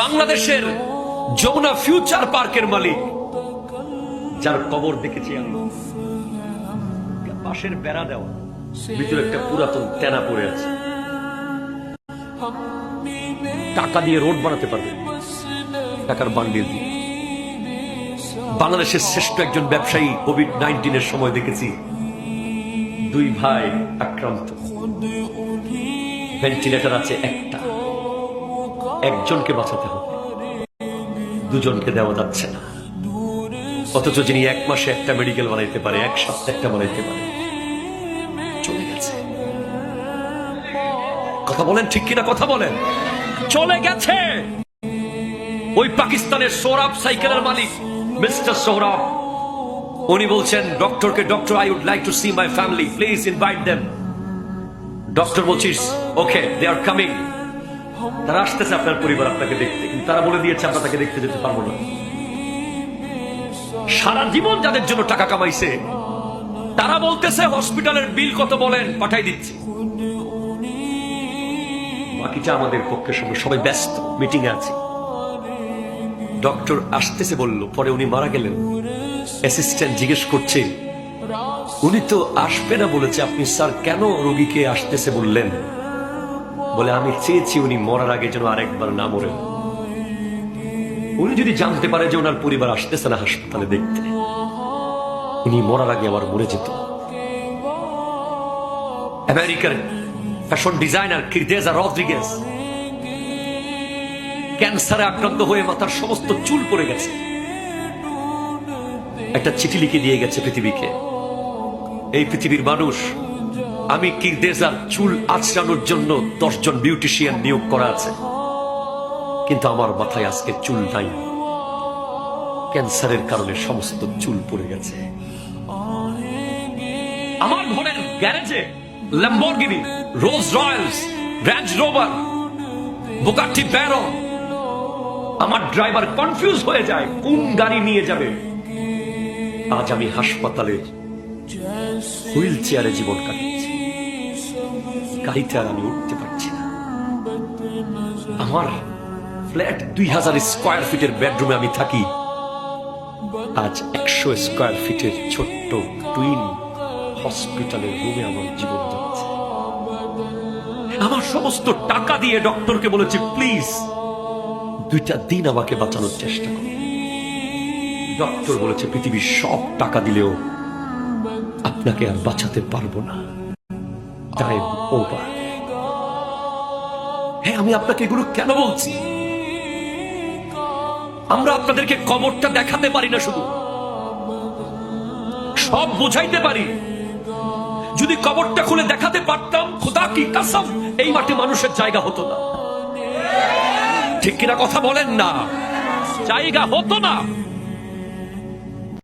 বাংলাদেশের যমুনা ফিউচার পার্কের মালিক, যার কবর দেখেছি আমি। পাশের বেড়া দেওয়া, ভিতরে একটা পুরাতন তেনা পড়ে আছে। টাকা দিয়ে রোড বানাতে পারবে। টাকার বান্ডিল দিয়ে। বাংলাদেশের শ্রেষ্ঠ একজন ব্যবসায়ী কোভিড নাইন্টিনের সময় দেখেছি। দুই ভাই আক্রান্ত। ভেন্টিলেটর আছে একটা একজনকে বাঁচাতে হবে। দুজনকে দেওয়া যাচ্ছে না। অথচ যিনি এক মাসে একটা মেডিকেল বানাইতে পারে, এক সপ্তাহে একটা বানাইতে পারে, চলে গেছে। কথা বলেন ঠিক কিনা? কথা বলেন। চলে গেছে। ওই পাকিস্তানের সৌরভ সাইকেলের মালিক, মিস্টার সৌরভ উনি বলছেন, ডক্টরকে doctor, I would like to see my family, please invite them. Doctor বলছিস, ওকে, দে আর কামিং। তারা আসতেছে আপনার পরিবার আপনাকে দেখতে, কিন্তু তারা বলে দিয়েছে, আমরা তাকে দেখতে যেতে পারব না। সারা জীবন যাদের জন্য টাকা কামাইছে, তারা বলতেছে, হসপিটালের বিল কত বলেন, পাঠাই দিচ্ছি। বাকিটা আমাদের পক্ষে সঙ্গে সবাই ব্যস্ত মিটিং আছে। ডক্টর আসতেছে বলল, পরে উনি মারা গেলেন। অ্যাসিস্ট্যান্ট জিজ্ঞেস করছে, উনি তো আসবে না বলেছে, আপনি স্যার কেন রোগীকে আসতেছে বললেন? বলে, আমি চেয়েছি উনি মরার আগে যেন আরেকবার না মরেন উনি যদি জানতে পারে যে ওনার পরিবার আসতেছে না হাসপাতালে দেখতে, উনি মরার আগে আবার মরে যেত। আমেরিকান ফ্যাশন ডিজাইনার কিরদেজা রদ্রিগেজ ক্যান্সারে আক্রান্ত হয়ে মাথার সমস্ত চুল পড়ে গেছে। একটা চিঠি লিখে দিয়ে গেছে পৃথিবীকে। এই পৃথিবীর মানুষ আমি কিরদেজার চুল আছড়ানোর জন্য দশজন বিউটিশিয়ান নিয়োগ করা আছে? কিন্তু আমার মাথায় আজকে চুল নাই। ক্যান্সারের কারণে সমস্ত চুল পড়ে গেছে। আমার ঘরের গ্যারেজে Lamborghini Rolls Royce Range Rover Bugatti barrow আমার ড্রাইভার কনফিউজ হয়ে যায়, কোন গাড়ি নিয়ে যাবে? আজ আমি হাসপাতালে হুইল চেয়ারে জীবন কাটাচ্ছি। গাড়িতে আর আমি উঠতে পারছি না। আমার ফ্ল্যাট দুই হাজার স্কোয়ার ফিটের বেডরুমে আমি থাকি। আজ একশো স্কোয়ার ফিটের ছোট্ট টুইন হসপিটালের রুমে আমার জীবন যাচ্ছে। আমার সমস্ত টাকা দিয়ে ডক্টরকে বলেছি, প্লিজ, দুইটা দিন আমাকে বাঁচানোর চেষ্টা করো। ডক্টর বলেছে, পৃথিবীর সব টাকা দিলেও আপনাকে আর বাঁচাতে পারব না। টাইম ওভার হ্যাঁ আমি আপনাকে এগুলো কেন বলছি? আমরা আপনাদেরকে কবরটা দেখাতে পারি না শুধু। সব বোঝাইতে পারি। যদি কবরটা খুলে দেখাতে পারতাম, খোদা কি কাসাম, এই মাঠে মানুষের জায়গা হতো না। ঠিক কিনা কথা বলেন না। জায়গা হতো না।